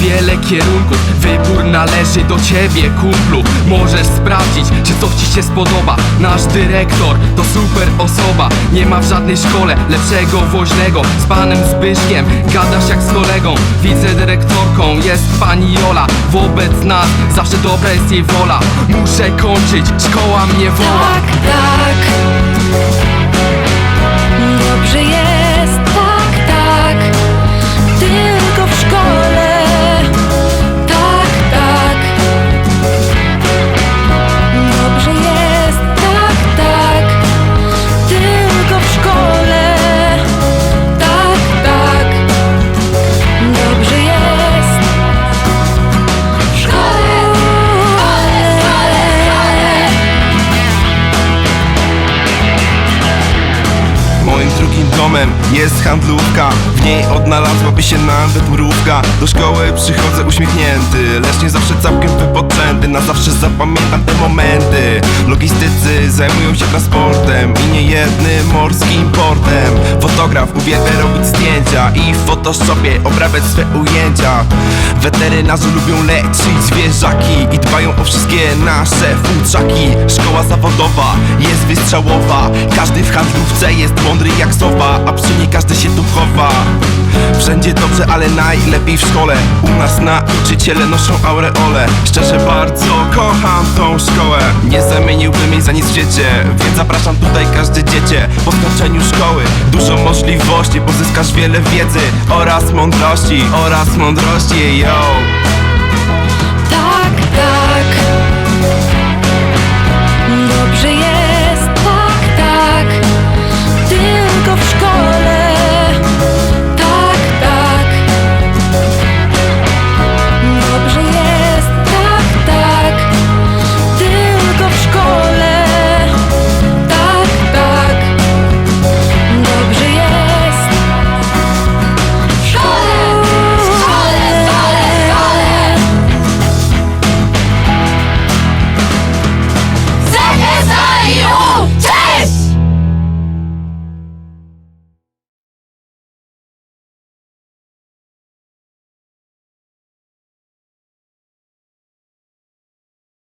wiele kierunków. Wybór należy do ciebie, kumplu. Możesz sprawdzić, czy coś ci się spodoba. Nasz dyrektor to super osoba. Nie ma w żadnej szkole lepszego woźnego. Z panem Zbyszkiem gadasz jak z kolegą. Wicedyrektorką jest pani Jola. Wobec nas zawsze dobra jest jej wola. Muszę kończyć, szkoła mnie woła. Tak, tak. Domem jest handlówka. W niej odnalazłaby się nawet mrówka. Do szkoły przychodzę uśmiechnięty Lecz nie zawsze całkiem wypoczęty. Na zawsze zapamiętam te momenty Logistycy zajmują się transportem I nie jednym morskim portem. Fotograf uwielbia robić zdjęcia I w Photoshopie obrabiać swe ujęcia. Weterynarze lubią leczyć zwierzaki I dbają o wszystkie nasze futrzaki. Szkoła zawodowa jest wystrzałowa Każdy w handlówce jest mądry jak sowa A przy niej każdy się tu chowa. Wszędzie dobrze, ale najlepiej w szkole. U nas nauczyciele noszą aureole. Szczerze bardzo kocham tą szkołę. Nie zamieniłbym jej za nic w świecie Więc zapraszam tutaj każde dziecię. Po skończeniu szkoły Dużo możliwości, pozyskasz wiele wiedzy Oraz mądrości, oraz mądrości, yo